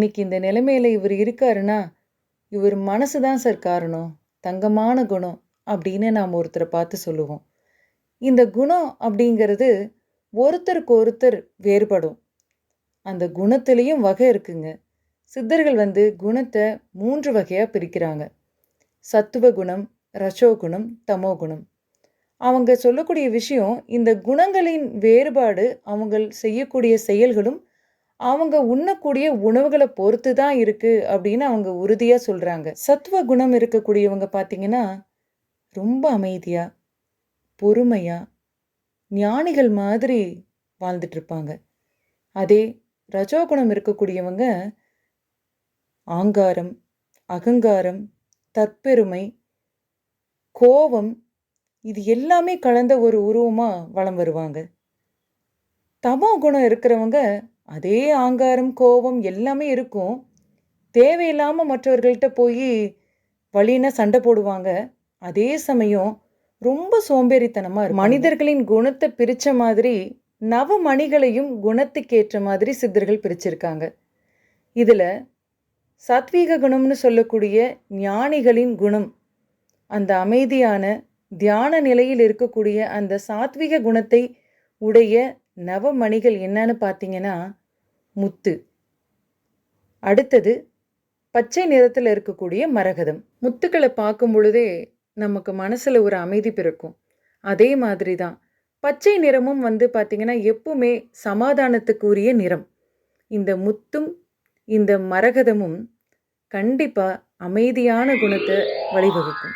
இன்னைக்கு இந்த நிலைமையில் இவர் இருக்காருன்னா இவர் மனசு தான் சார் காரணம். தங்கமான குணம் அப்படின்னு நாம் ஒருத்தரை பார்த்து சொல்லுவோம். இந்த குணம் அப்படிங்கிறது ஒருத்தருக்கு ஒருத்தர் வேறுபடும். அந்த குணத்திலையும் வகை இருக்குங்க. சித்தர்கள் வந்து குணத்தை மூன்று வகையாக பிரிக்கிறாங்க. சத்துவ குணம் ரசோ குணம் தமோ குணம். அவங்க சொல்லக்கூடிய விஷயம் இந்த குணங்களின் வேறுபாடு அவங்க செய்யக்கூடிய செயல்களும் அவங்க உண்ணக்கூடிய உணவுகளை பொறுத்து தான் இருக்குது அப்படின்னு அவங்க உறுதியாக சொல்கிறாங்க சத்துவ குணம் இருக்கக்கூடியவங்க பார்த்தீங்கன்னா ரொம்ப அமைதியாக பொறுமையாக ஞானிகள் மாதிரி வாழ்ந்துட்டு இருப்பாங்க. அதே ரஜோகுணம் இருக்கக்கூடியவங்க ஆங்காரம் அகங்காரம் தற்பெருமை கோபம் இது எல்லாமே கலந்த ஒரு உருவமாக வலம் வருவாங்க. தமோ குணம் இருக்கிறவங்க அதே ஆங்காரம் கோபம் எல்லாமே இருக்கும். தேவையில்லாமல் மற்றவர்கள்ட்ட போய் வழின்னா சண்டை போடுவாங்க. அதே சமயம் ரொம்ப சோம்பேறித்தனமாக இருக்கும் மனிதர்களின் குணத்தை பிரித்த மாதிரி நவ மணிகளையும் குணத்துக்கேற்ற மாதிரி சித்தர்கள் பிரிச்சிருக்காங்க. இதில் சாத்வீக குணம்னு சொல்லக்கூடிய ஞானிகளின் குணம் அந்த அமைதியான தியான நிலையில் இருக்கக்கூடிய அந்த சாத்விக குணத்தை உடைய நவமணிகள் என்னன்னு பார்த்தீங்கன்னா முத்து. அடுத்தது பச்சை நிறத்தில் இருக்கக்கூடிய மரகதம். முத்துக்களை பார்க்கும் பொழுதே நமக்கு மனசில் ஒரு அமைதி பிறக்கும். அதே மாதிரி தான் பச்சை நிறமும் வந்து பார்த்திங்கன்னா எப்பவுமே சமாதானத்துக்குரிய நிறம். இந்த முத்தும் இந்த மரகதமும் கண்டிப்பாக அமைதியான குணத்தை வழிவகுக்கும்.